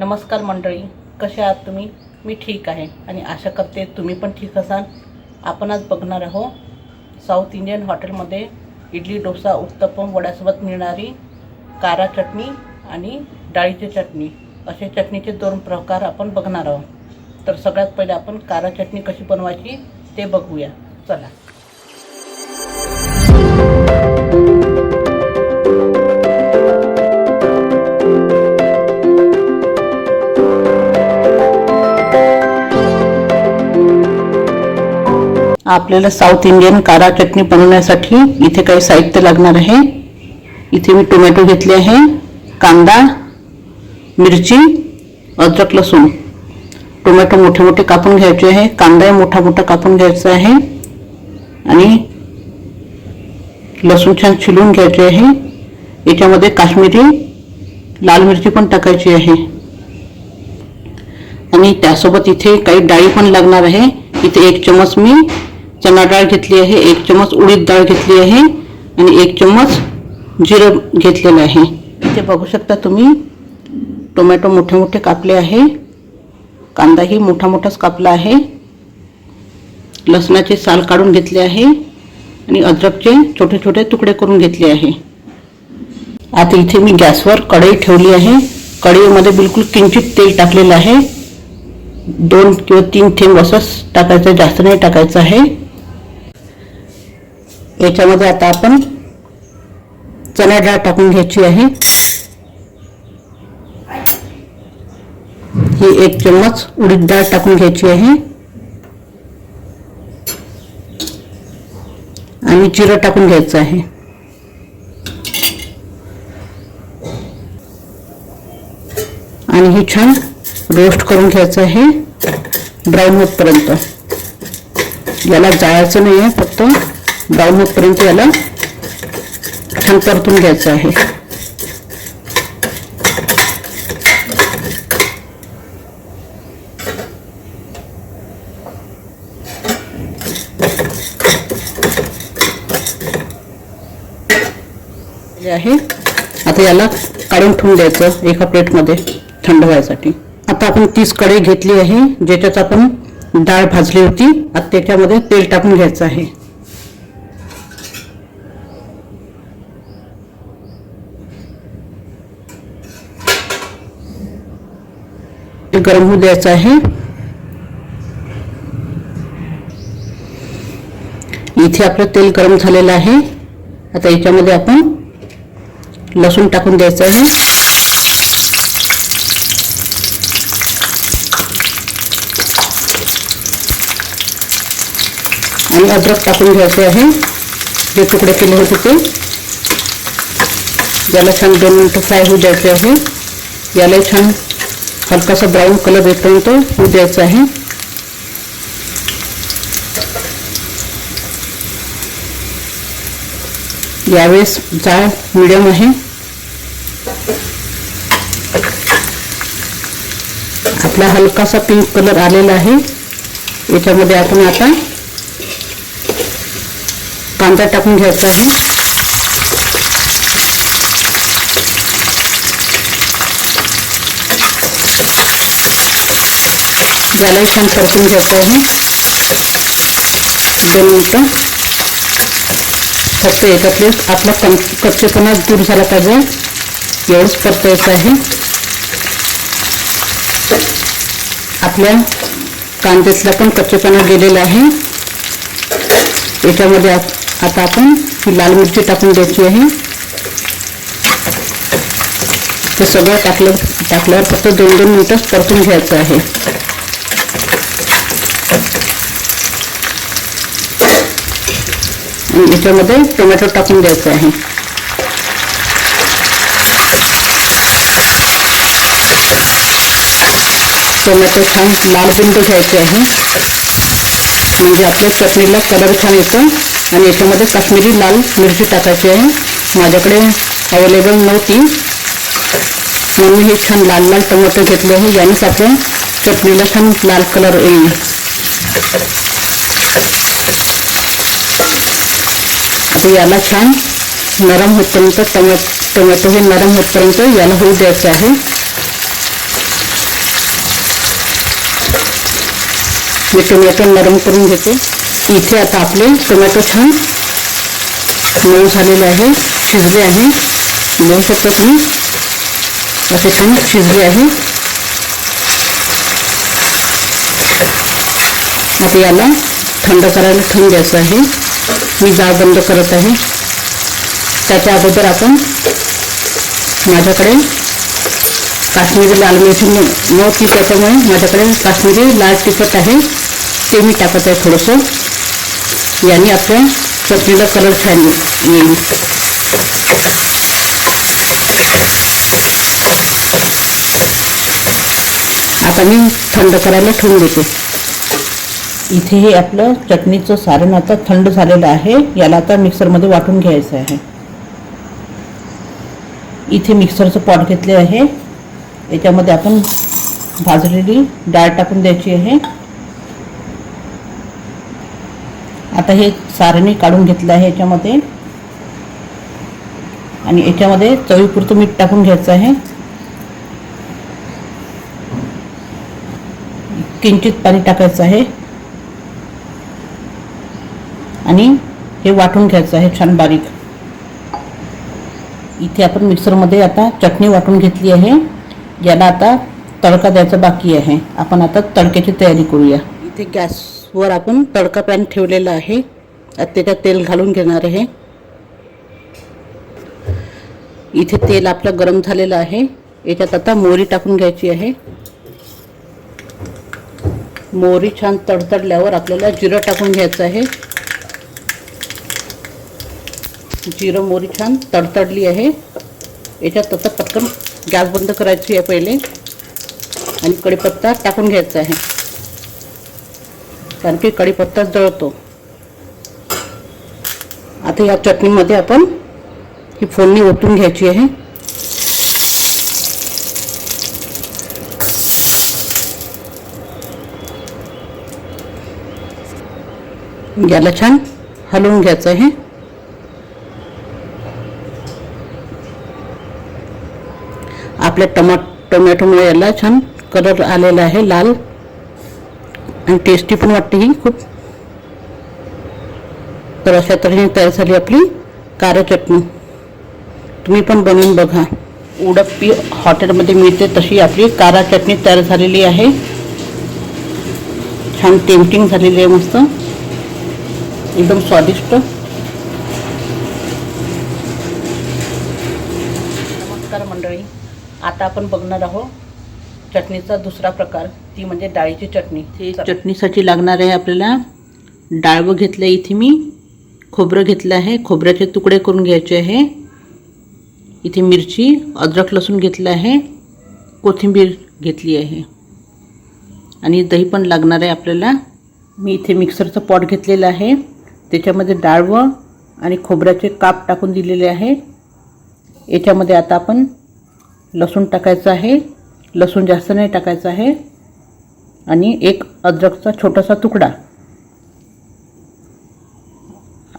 नमस्कार मंडळी कसे आहात तुम्ही? मी ठीक आहे आणि आशा करते तुम्ही पण ठीक असाल. आपण आज बघणार आहोत साऊथ इंडियन हॉटेलमध्ये इडली डोसा उत्तप्पम वड्यासोबत मिळणारी कारा चटणी आणि डाळीची चटणी. असे चटणीचे दोन प्रकार आपण बघणार आहोत. तर सगळ्यात पहिले आपण कारा चटणी कशी बनवायची ते बघूया. चला. आपल्याला साऊथ इंडियन कारा चटणी बनवण्यासाठी इथे काही साहित्य लागणार आहे. इथे मी टोमॅटो घेतले आहे कांदा मिरची अद्रक लसूण. टोमॅटो मोठे मोठे कापून घ्यायचे आहे कांदाही मोठा मोठा कापून घ्यायचा आहे. आणि लसूण छान छिलून घ्यायचे आहे. याच्यामध्ये काश्मीरी लाल मिरची पण टाकायची आहे. आणि त्यासोबत इथे काही डाळी पण लागणार आहे. इथे एक चमच मी चणा डाळ घेतली आहे एक चमच उडीद डाळ घेतली आहे आणि एक चम्मच जिरं घेतलेलं आहे. इथे बघू शकता तुम्ही टोमॅटो मोठे मोठे कापले आहे कांदाही मोठा मोठाच कापला आहे लसणाचे साल काढून घेतले आहे आणि अद्रकचे छोटे छोटे तुकडे करून घेतले आहे. आता इथे मी गॅसवर कढई ठेवली आहे. कढईमध्ये बिलकुल किंचित तेल टाकलेलं आहे. दोन किंवा तीन थेंब असंच टाकायचं जास्त नाही टाकायचं आहे. याच्यामध्ये आता आपण चणा डाळ टाकून घ्यायची आहे. ही एक चम्मच उडीद डाळ टाकून घ्यायची आहे. आणि जिरं टाकून घ्यायचं आहे. आणि ही छान रोस्ट करून घ्यायचं आहे. ब्राऊन होतपर्यंत. याला जाळायचं नाही आहे फक्त ब्राऊन होतपर्यंत याला छान परतून घ्यायचं आहे. आहे. आता याला काढून ठेवून द्यायचं एका प्लेटमध्ये थंड व्हायसाठी. आता आपण तीस कढई घेतली आहे ज्याच्यात आपण डाळ भाजली होती आता त्याच्यामध्ये तेल टाकून घ्यायचं आहे. गरम होऊ द्यायचं आहे. इथे आपलं तेल गरम झालेलं आहे. आता याच्यामध्ये आपण लसूण टाकून द्यायचं आहे. आणि अद्रक टाकून घ्यायचे आहे. जे तुकडे केले होते ते. याला छान दोन मिनटं फ्राय होऊ द्यायचे आहे. याला छान हलकासा ब्राऊन कलर येतपर्यंत होऊ द्यायचा आहे. यावेळेस जाळ मिडियम आहे. आपला हलकासा पिंक कलर आलेला आहे. याच्यामध्ये आपण आता कांदा टाकून घ्यायचा आहे. यालाही छान परतून घ्यायचं आहे दोन मिनटं। फक्त याच्यातले आपला कं कच्चेपणा दूर झाला पाहिजे एवढंच परतायचं आहे आपल्या कांद्यातला पण कच्चेपणा गेलेला आहे याच्यामध्ये आता आपण ही। लाल मिरची टाकून द्यायची आहे ते सगळं टाकलं टाकल्यावर फक्त दोन दोन मिनटंच परतून घ्यायचं आहे। आणि याच्यामध्ये टोमॅटो टाकून द्यायचं आहे टोमॅटो छान लाल बुंद घ्यायचे आहे म्हणजे आपल्या चटणीला कलर छान येतो आणि याच्यामध्ये काश्मीरी लाल मिरची टाकायची आहे माझ्याकडे अवेलेबल नव्हती म्हणून हे छान लाल लाल टोमॅटो घेतले आहे यानेच आपल्या चटणीला छान लाल कलर येईल ಅದು छान नरम हो टोमैटो ही नरम हो याला होऊ नरम कर घेते आता अपने टोमैटो छान मऊ है शिजले है मऊ शकतो तुम्ही छान शिजले है आता याला थंड करायला ठेवून द्यायचं आहे. मी जाळ बंद करत आहे. त्याच्या अगोदर आपण माझ्याकडे काश्मीरी लाल मिरची नव्हती त्याच्यामुळे माझ्याकडे काश्मीरी लाल तिखट आहे. ते मी टाकत आहे थोडंसं. याने आपल्या चटणीला कलर छान येईल. आता मी थंड करायला ठेवून देते. इथे हे आपलं चटणीचं सारण आता थंड झालेलं आहे. याला आता मिक्सरमध्ये वाटून घ्यायचं आहे. इथे मिक्सरचं पॉट घेतले आहे. याच्यामध्ये आपण भाजलेली डाळ टाकून द्यायची आहे. आता हे सारणी काढून घेतलं आहे याच्यामध्ये. आणि याच्यामध्ये चवीपुरतं मीठ टाकून घ्यायचं आहे. किंचित पाणी टाकायचं आहे. आणि हे वाटून घ्यायचं आहे छान बारीक. इथे आपण मिक्सरमध्ये आता चटणी वाटून घेतली आहे. याला आता तडका द्यायचा बाकी आहे. आपण आता तडक्याची तयारी करूया. इथे गॅसवर आपण तडका पॅन ठेवलेला आहे. आता त्याच्यात तेल घालून घेणार आहे. इथे तेल आपलं गरम झालेलं आहे. याच्यात आता मोहरी टाकून घ्यायची आहे. मोहरी छान तडतडल्यावर आपल्याला जिरं टाकून घ्यायचं आहे. जिरं मोरी छान तडतडली आहे. याच्यात आता पटकन गॅस बंद करायची आहे पहिले. आणि कढीपत्ता टाकून घ्यायचा आहे. कारण की कढीपत्ताच दळतो. आता या चटणीमध्ये आपण ही फोडणी ओतून घ्यायची आहे. याला छान हलवून घ्यायचं आहे. आपल्या टमा टोमॅटोमुळे याला छान कलर आलेला आहे लाल. आणि टेस्टी पण वाटते ही खूप. तर अशा तऱ्हेने तयार झाली आपली कार चटणी. तुम्ही पण बनवून बघा. उडप्पी हॉटेलमध्ये मिळते तशी आपली कारा चटणी तयार झालेली आहे. छान टेम्पटिंग झालेली आहे मस्त. एकदम स्वादिष्ट नमस्कार मंडळी आता आपण बघणार आहोत चटणीचा दुसरा प्रकार ती म्हणजे डाळीची चटणी. ती चटणीसाठी लागणार आहे आपल्याला? डाळवं घेतलं इथे मी. खोबरं घेतलं आहे. खोबऱ्याचे तुकडे करून घ्यायचे आहे. इथे मिरची अद्रक लसूण घेतलं आहे. कोथिंबीर घेतली आहे. आणि दही पण लागणार आहे आपल्याला. मी इथे मिक्सरचं पॉट घेतलेलं आहे. त्याच्यामध्ये डाळवं आणि खोबऱ्याचे काप टाकून दिलेले आहे. याच्यामध्ये आता आपण लसूण टाकायचं आहे. लसूण जास्त नाही टाकायचं आहे. आणि एक अद्रकचा छोटासा तुकडा.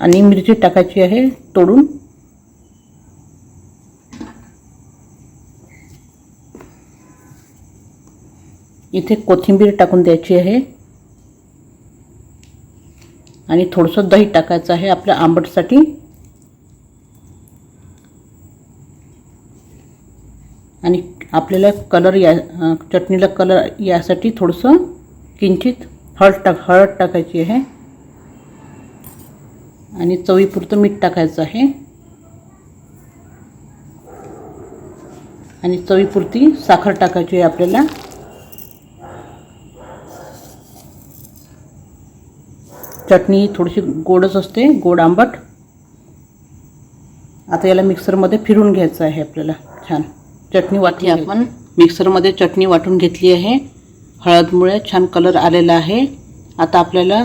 आणि मिरची टाकायची आहे तोडून. इथे कोथिंबीर टाकून द्यायची आहे. आणि थोडंसं दही टाकायचं आहे आपल्या आंबटसाठी. आणि आपल्याला कलर या चटणीला कलर यासाठी थोडंसं किंचित हळद टाक हळद टाकायची आहे. आणि चवीपुरतं मीठ टाकायचं आहे. आणि चवीपुरती साखर टाकायची आहे आपल्याला. चटणी ही थोडीशी गोडच असते गोड आंबट. आता याला मिक्सरमध्ये फिरून घ्यायचं आहे आपल्याला छान. चटणी वाटली आपण. मिक्सरमध्ये चटणी वाटून घेतली आहे. हळदमुळे छान कलर आलेला आहे. आता आपल्याला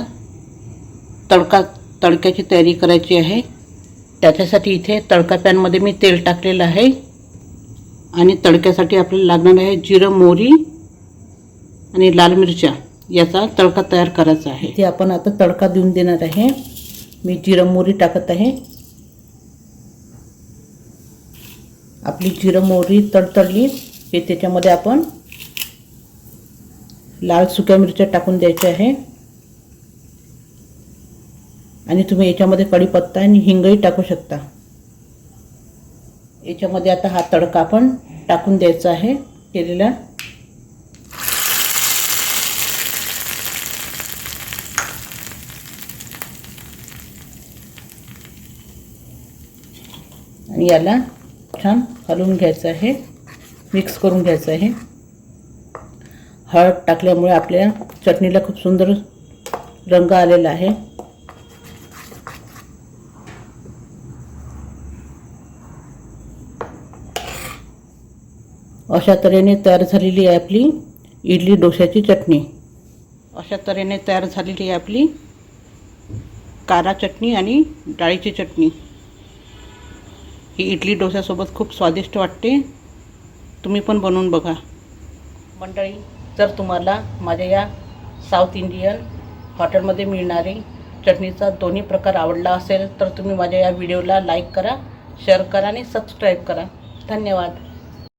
तडका तडक्याची तयारी करायची आहे. त्याच्यासाठी इथे तडका पॅनमध्ये मी तेल टाकलेलं आहे. आणि तडक्यासाठी आपल्याला लागणार आहे जिरं मोहरी आणि लाल मिरच्या. याचा तडका तयार करायचा आहे. इथे आपण आता तडका देऊन देणार आहे. मी जिरं मोहरी टाकत आहे. आपली जिरं मोहरी तडतडली की त्याच्यामध्ये आपण लाल सुक्या मिरच्या टाकून द्यायच्या आहे. आणि तुम्ही याच्यामध्ये कढीपत्ता आणि हिंगही टाकू शकता. याच्यामध्ये आता हा तडका आपण टाकून द्यायचा आहे केलेला. आणि याला छान हलवून घ्यायचं आहे मिक्स करून घ्यायचं आहे. हळद टाकल्यामुळे आपल्या चटणीला खूप सुंदर रंग आलेला आहे. अशा तऱ्हेने तयार झालेली आहे आपली इडली डोश्याची चटणी. अशा तऱ्हेने तयार झालेली आहे आपली कारा चटणी आणि डाळीची चटणी. ही इडली डोस्यासोबत खूप स्वादिष्ट वाटते. तुम्ही पण बनवून बघा. मंडळी जर तुम्हाला माझ्या या साऊथ इंडियन हॉटेलमध्ये मिळणारी चटणीचा दोन्ही प्रकार आवडला असेल तर तुम्ही माझ्या या व्हिडिओला लाईक करा शेअर करा आणि सबस्क्राईब करा. धन्यवाद.